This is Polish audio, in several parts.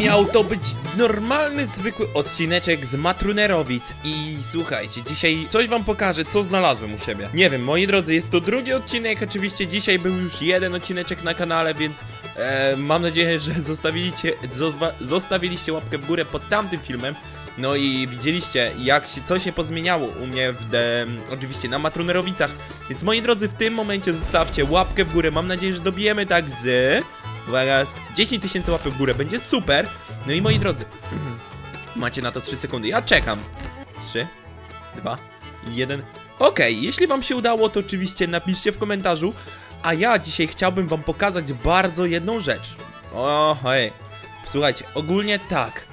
Miał to być normalny, zwykły odcineczek z Matrunerowic i słuchajcie, dzisiaj coś wam pokażę, co znalazłem u siebie. Nie wiem, moi drodzy, jest to drugi odcinek, oczywiście dzisiaj był już jeden odcineczek na kanale, więc e, mam nadzieję, że zostawiliście, zosta- zostawiliście łapkę w górę pod tamtym filmem. No i widzieliście, jak się, co się pozmieniało u mnie w de, oczywiście na Matrunerowicach. Więc moi drodzy, w tym momencie zostawcie łapkę w górę. Mam nadzieję, że dobijemy tak z Uwaga, z 10 tysięcy łapek w górę, będzie super. No i moi drodzy, macie na to 3 sekundy. Ja czekam. 3, 2, 1. Okej, jeśli wam się udało, to oczywiście napiszcie w komentarzu. A ja dzisiaj chciałbym wam pokazać bardzo jedną rzecz. O. Słuchajcie, ogólnie tak.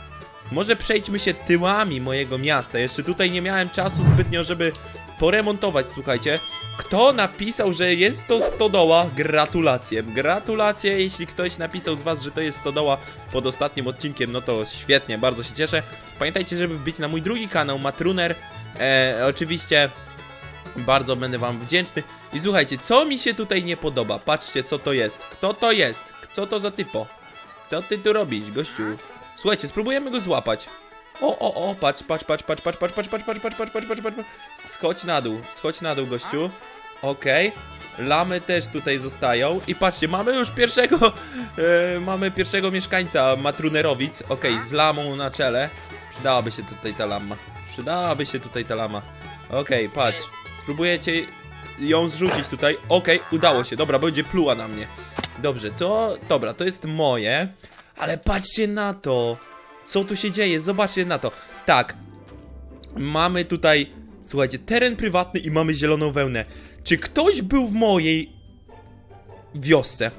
Może przejdźmy się tyłami mojego miasta. Jeszcze tutaj nie miałem czasu zbytnio, żeby poremontować, słuchajcie. Kto napisał, że jest to stodoła? Gratulacje. Gratulacje, jeśli ktoś napisał z was, że to jest stodoła pod ostatnim odcinkiem, no to świetnie, bardzo się cieszę. Pamiętajcie, żeby wbić na mój drugi kanał, Matruner. E, oczywiście bardzo będę wam wdzięczny. I słuchajcie, co mi się tutaj nie podoba? Patrzcie, co to jest. Kto to jest? Kto to za typo? Co ty tu robisz, gościu? Słuchajcie, spróbujemy go złapać. O, o, o, patrz, patrz, patrz, patrz, patrz, patrz, patrz, patrz, patrz, patrz, patrz, patrz, patrz, patrz. Schodź na dół, schodź na dół, gościu. Okej. Lamy też tutaj zostają. I patrzcie, mamy już pierwszego, e, mamy pierwszego mieszkańca Matrunerowic. Okej, z lamą na czele. Przydałaby się tutaj ta lama. Przydałaby się tutaj ta lama. Okej, patrz. Spróbujecie ją zrzucić tutaj. Okej, udało się. Dobra, będzie pluła na mnie. Dobrze, to, dobra, to jest moje. Ale patrzcie na to. Co tu się dzieje? Zobaczcie na to. Tak. Mamy tutaj, słuchajcie, teren prywatny i mamy zieloną wełnę. Czy ktoś był w mojej wiosce?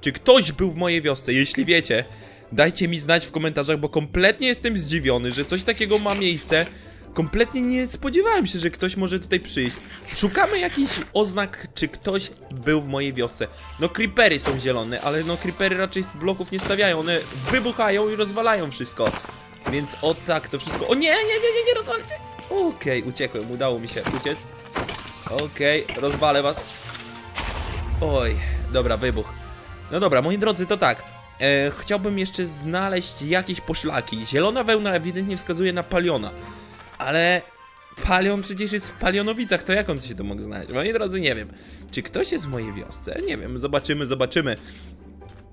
Czy ktoś był w mojej wiosce? Jeśli wiecie, dajcie mi znać w komentarzach, bo kompletnie jestem zdziwiony, że coś takiego ma miejsce. Kompletnie nie spodziewałem się, że ktoś może tutaj przyjść. Szukamy jakichś oznak, czy ktoś był w mojej wiosce. No creepery są zielone, ale no creepery raczej z bloków nie stawiają. One wybuchają i rozwalają wszystko. Więc o tak to wszystko. O nie, nie, nie, nie, nie rozwalcie! Okej, uciekłem, udało mi się uciec. Okej, rozwalę was. Oj, dobra, wybuch. No dobra, moi drodzy, to tak. E, chciałbym jeszcze znaleźć jakieś poszlaki. Zielona wełna ewidentnie wskazuje na paliona. Ale palion przecież jest w palionowicach, to jak on się to mógł znaleźć? Moi drodzy, nie wiem. Czy ktoś jest w mojej wiosce? Nie wiem, zobaczymy, zobaczymy.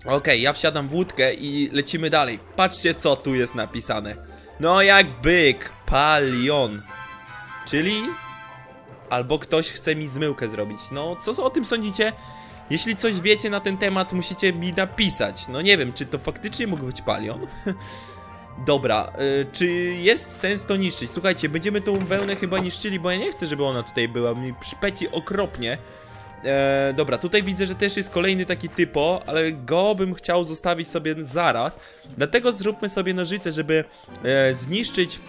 Okej, ja wsiadam w łódkę i lecimy dalej. Patrzcie, co tu jest napisane. No jak byk, palion. Czyli albo ktoś chce mi zmyłkę zrobić. No, co o tym sądzicie? Jeśli coś wiecie na ten temat, musicie mi napisać. No nie wiem, czy to faktycznie mógł być palion? Dobra, y, czy jest sens to niszczyć? Słuchajcie, będziemy tą wełnę chyba niszczyli, bo ja nie chcę, żeby ona tutaj była. Mi przypeci okropnie. E, dobra, tutaj widzę, że też jest kolejny taki typo, ale go bym chciał zostawić sobie zaraz. Dlatego zróbmy sobie nożyce, żeby e, zniszczyć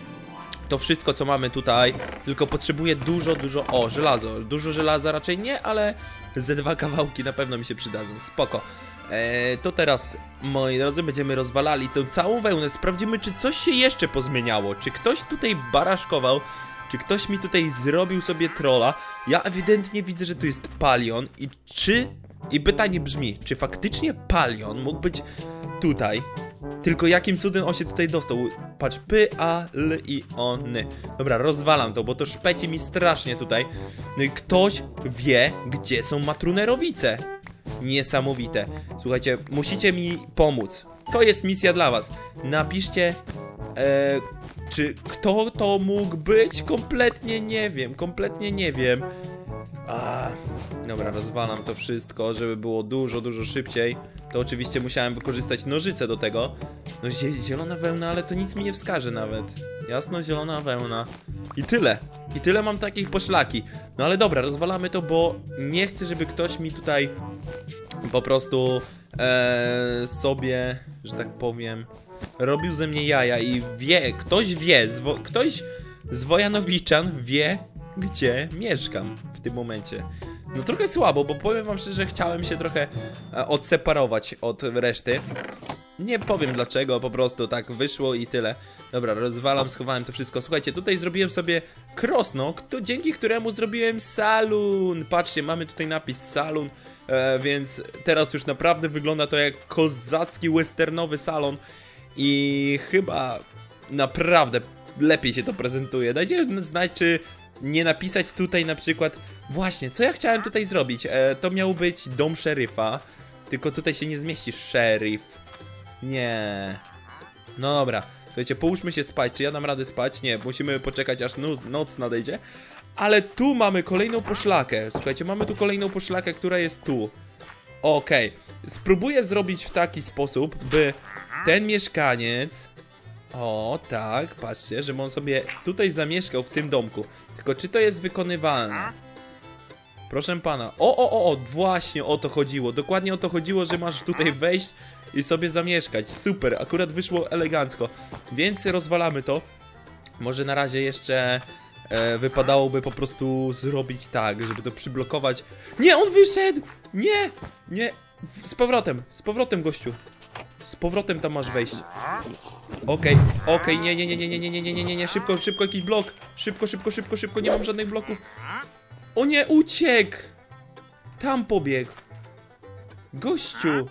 to wszystko, co mamy tutaj, tylko potrzebuję dużo, dużo, o, żelazo, dużo żelaza raczej nie, ale ze dwa kawałki na pewno mi się przydadzą, spoko. Eee, to teraz, moi drodzy, będziemy rozwalali tę całą wełnę, sprawdzimy, czy coś się jeszcze pozmieniało, czy ktoś tutaj baraszkował, czy ktoś mi tutaj zrobił sobie trolla. Ja ewidentnie widzę, że tu jest palion i czy... I pytanie brzmi, czy faktycznie palion mógł być tutaj? Tylko jakim cudem on się tutaj dostał? Patrz, P, A, L, I, O, N. Dobra, rozwalam to, bo to szpeci mi strasznie tutaj. No i ktoś wie, gdzie są matrunerowice. Niesamowite. Słuchajcie, musicie mi pomóc. To jest misja dla was. Napiszcie, e, czy kto to mógł być? Kompletnie nie wiem, kompletnie nie wiem. A, dobra, rozwalam to wszystko, żeby było dużo, dużo szybciej. To oczywiście musiałem wykorzystać nożyce do tego. No zie- zielona wełna, ale to nic mi nie wskaże nawet. Jasno, zielona wełna. I tyle. I tyle mam takich poszlaki. No ale dobra, rozwalamy to, bo nie chcę, żeby ktoś mi tutaj po prostu e, sobie, że tak powiem, robił ze mnie jaja i wie, ktoś wie, zwo, ktoś z Wojanowiczan wie, gdzie mieszkam w tym momencie. No trochę słabo, bo powiem wam szczerze, chciałem się trochę e, odseparować od reszty. Nie powiem dlaczego, po prostu tak wyszło i tyle. Dobra, rozwalam, schowałem to wszystko. Słuchajcie, tutaj zrobiłem sobie krosno, dzięki któremu zrobiłem salon. Patrzcie, mamy tutaj napis salon, e, więc teraz już naprawdę wygląda to jak kozacki westernowy salon. i chyba naprawdę lepiej się to prezentuje. Dajcie znać, czy nie napisać tutaj na przykład właśnie, co ja chciałem tutaj zrobić. E, to miał być dom szeryfa, tylko tutaj się nie zmieści szeryf. Nie. No dobra, słuchajcie, połóżmy się spać. Czy ja dam radę spać? Nie, musimy poczekać aż nu- noc nadejdzie. Ale tu mamy kolejną poszlakę. Słuchajcie, mamy tu kolejną poszlakę, która jest tu. Okej, spróbuję zrobić w taki sposób, by ten mieszkaniec. O, tak, patrzcie, żeby on sobie tutaj zamieszkał w tym domku. Tylko czy to jest wykonywalne? Proszę pana. O, o, o, o, właśnie o to chodziło. Dokładnie o to chodziło, że masz tutaj wejść i sobie zamieszkać. Super, akurat wyszło elegancko. Więc rozwalamy to. Może na razie jeszcze e, wypadałoby po prostu zrobić tak, żeby to przyblokować. Nie, on wyszedł! Nie! Nie! Z powrotem, z powrotem, gościu. Z powrotem tam masz wejść. Okej, okej, nie, nie, nie, nie, nie, nie, nie, nie, nie, nie, nie, szybko, szybko jakiś blok. Szybko, szybko, szybko, szybko, nie mam żadnych bloków. O nie, uciekł! Tam pobiegł. Gościu!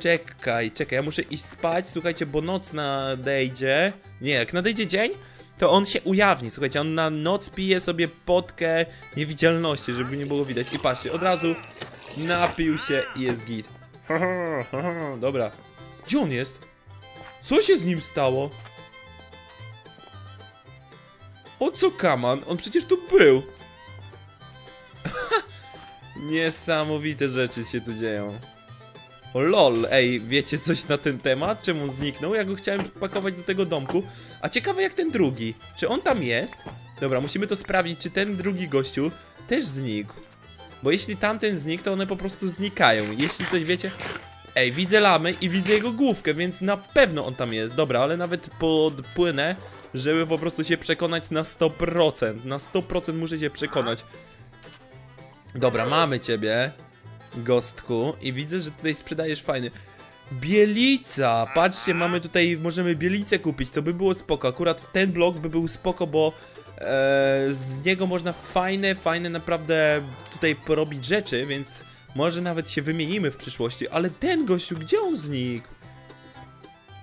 Czekaj, czekaj, ja muszę iść spać, słuchajcie, bo noc nadejdzie. Nie, jak nadejdzie dzień, to on się ujawni. Słuchajcie, on na noc pije sobie potkę niewidzialności, żeby nie było widać. I patrzcie, od razu napił się i jest git. Dobra. Gdzie on jest? Co się z nim stało? O co kaman? On przecież tu był. Niesamowite rzeczy się tu dzieją. Lol, ej, wiecie coś na ten temat? Czemu on zniknął? Ja go chciałem pakować do tego domku. A ciekawe jak ten drugi. Czy on tam jest? Dobra, musimy to sprawdzić, czy ten drugi gościu też znikł. Bo jeśli tamten znikł, to one po prostu znikają. Jeśli coś wiecie... Ej, widzę lamy i widzę jego główkę, więc na pewno on tam jest. Dobra, ale nawet podpłynę, żeby po prostu się przekonać na 100%. Na 100% muszę się przekonać. Dobra, mamy ciebie, gostku, i widzę, że tutaj sprzedajesz fajny. Bielica! Patrzcie, mamy tutaj, możemy bielicę kupić, to by było spoko. Akurat ten blok by był spoko, bo e, z niego można fajne, fajne naprawdę tutaj porobić rzeczy, więc może nawet się wymienimy w przyszłości. Ale ten gościu, gdzie on znikł?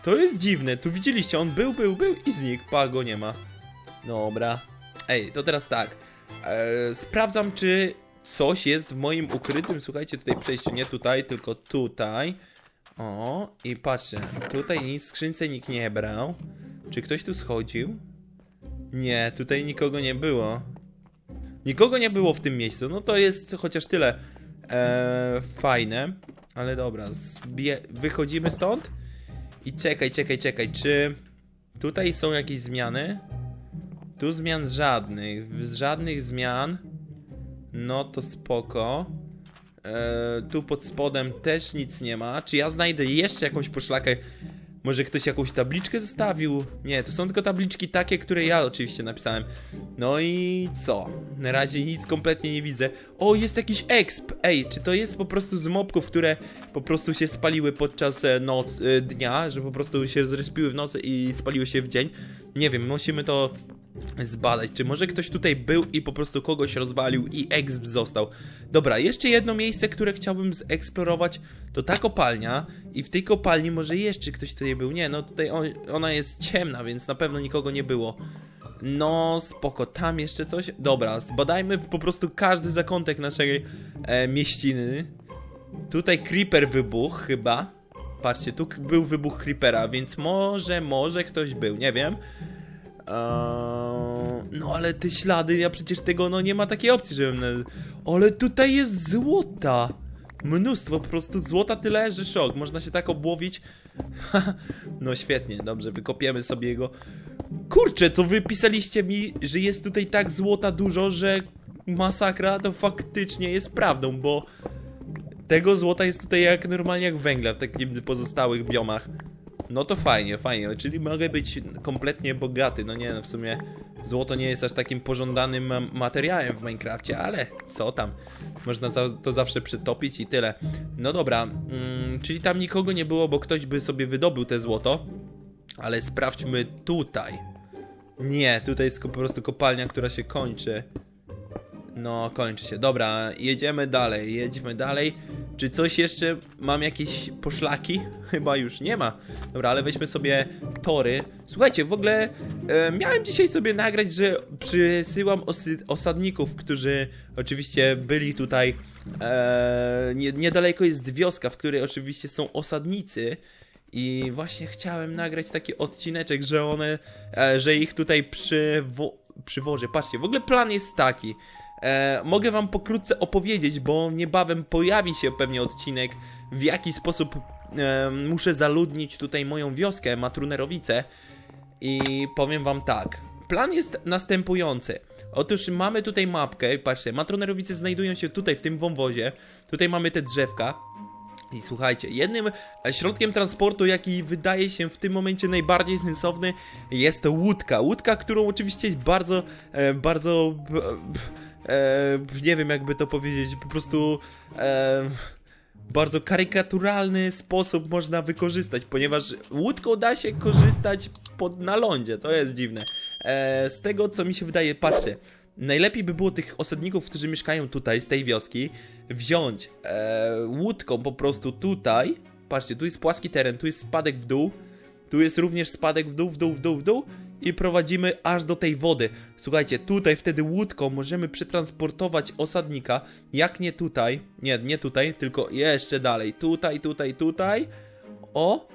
To jest dziwne, tu widzieliście, on był, był, był i znikł, pa, go nie ma. Dobra. Ej, to teraz tak. E, sprawdzam, czy coś jest w moim ukrytym, słuchajcie, tutaj przejściu. Nie tutaj, tylko tutaj. O, i patrzcie, tutaj nic skrzynce nikt nie brał. Czy ktoś tu schodził? Nie, tutaj nikogo nie było. Nikogo nie było w tym miejscu. No to jest chociaż tyle e, fajne. Ale dobra, zbie- wychodzimy stąd. I czekaj, czekaj, czekaj, czy tutaj są jakieś zmiany? Tu zmian żadnych, żadnych zmian. No to spoko. E, tu pod spodem też nic nie ma. Czy ja znajdę jeszcze jakąś poszlakę? Może ktoś jakąś tabliczkę zostawił? Nie, to są tylko tabliczki takie, które ja oczywiście napisałem. No i co? Na razie nic kompletnie nie widzę. O, jest jakiś exp! Ej, czy to jest po prostu z mobków, które po prostu się spaliły podczas e, noc, e, dnia, że po prostu się zrespiły w nocy i spaliły się w dzień? Nie wiem, musimy to zbadać, czy może ktoś tutaj był i po prostu kogoś rozwalił i exp został. Dobra, jeszcze jedno miejsce, które chciałbym zeksplorować, to ta kopalnia i w tej kopalni może jeszcze ktoś tutaj był. Nie, no tutaj on, ona jest ciemna, więc na pewno nikogo nie było. No, spoko, tam jeszcze coś? Dobra, zbadajmy po prostu każdy zakątek naszej e, mieściny. Tutaj creeper wybuchł chyba. Patrzcie, tu był wybuch creepera, więc może, może ktoś był, nie wiem. Eee, no ale te ślady, ja przecież tego, no nie ma takiej opcji, żebym... Ale tutaj jest złota! Mnóstwo, po prostu złota tyle, że szok. Można się tak obłowić. no świetnie, dobrze, wykopiemy sobie jego... Kurczę, to wy pisaliście mi, że jest tutaj tak złota dużo, że masakra to faktycznie jest prawdą, bo tego złota jest tutaj jak normalnie jak węgla w takich pozostałych biomach. No to fajnie, fajnie, czyli mogę być kompletnie bogaty. No nie, no w sumie złoto nie jest aż takim pożądanym ma- materiałem w Minecrafcie, ale co tam? Można to zawsze przytopić i tyle. No dobra, mm, czyli tam nikogo nie było, bo ktoś by sobie wydobył te złoto. Ale sprawdźmy tutaj. Nie, tutaj jest po prostu kopalnia, która się kończy. No, kończy się. Dobra, jedziemy dalej, jedźmy dalej. Czy coś jeszcze? Mam jakieś poszlaki? Chyba już nie ma. Dobra, ale weźmy sobie tory. Słuchajcie, w ogóle e, miałem dzisiaj sobie nagrać, że przysyłam osadników, którzy oczywiście byli tutaj. E, nie, niedaleko jest wioska, w której oczywiście są osadnicy. I właśnie chciałem nagrać taki odcineczek, że one, e, że ich tutaj przywo- przywożę. Patrzcie, w ogóle plan jest taki. E, mogę wam pokrótce opowiedzieć, bo niebawem pojawi się pewnie odcinek, w jaki sposób e, muszę zaludnić tutaj moją wioskę, Matrunerowice. I powiem wam tak. Plan jest następujący. Otóż mamy tutaj mapkę, patrzcie, Matrunerowice znajdują się tutaj w tym wąwozie. Tutaj mamy te drzewka. I słuchajcie, jednym środkiem transportu, jaki wydaje się w tym momencie najbardziej sensowny, jest łódka. Łódka, którą oczywiście bardzo, e, bardzo, e, nie wiem jakby to powiedzieć, po prostu e, bardzo karykaturalny sposób można wykorzystać, ponieważ łódką da się korzystać pod, na lądzie, to jest dziwne. E, z tego co mi się wydaje, patrzcie, najlepiej by było tych osadników, którzy mieszkają tutaj, z tej wioski, wziąć e, łódką po prostu tutaj, patrzcie, tu jest płaski teren, tu jest spadek w dół, tu jest również spadek w dół, w dół, w dół, w dół i prowadzimy aż do tej wody. Słuchajcie, tutaj wtedy łódką możemy przetransportować osadnika, jak nie tutaj, nie, nie tutaj, tylko jeszcze dalej, tutaj, tutaj, tutaj, o,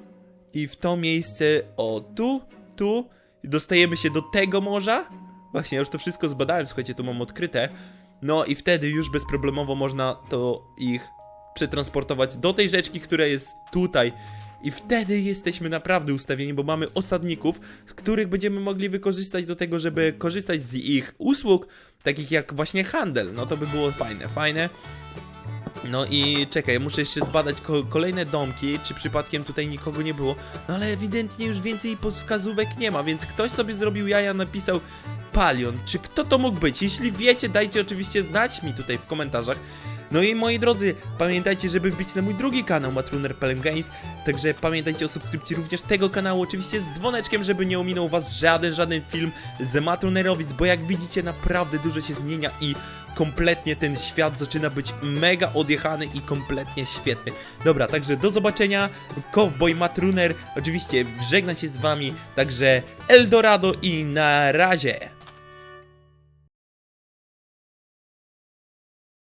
i w to miejsce, o, tu, tu, dostajemy się do tego morza. Właśnie, ja już to wszystko zbadałem, słuchajcie, tu mam odkryte. No i wtedy już bezproblemowo można to ich przetransportować do tej rzeczki, która jest tutaj. I wtedy jesteśmy naprawdę ustawieni, bo mamy osadników, których będziemy mogli wykorzystać do tego, żeby korzystać z ich usług, takich jak właśnie handel. No to by było fajne, fajne. No i czekaj, muszę jeszcze zbadać ko kolejne domki, czy przypadkiem tutaj nikogo nie było. No ale ewidentnie już więcej wskazówek nie ma, więc ktoś sobie zrobił jaja, napisał Palion. Czy kto to mógł być? Jeśli wiecie, dajcie oczywiście znać mi tutaj w komentarzach. No i moi drodzy, pamiętajcie, żeby wbić na mój drugi kanał Matruner Games, także pamiętajcie o subskrypcji również tego kanału, oczywiście z dzwoneczkiem, żeby nie ominął was żaden, żaden film z Matrunerowic, bo jak widzicie naprawdę dużo się zmienia i kompletnie ten świat zaczyna być mega odjechany i kompletnie świetny. Dobra, także do zobaczenia, Cowboy Matruner, oczywiście żegna się z wami, także Eldorado i na razie!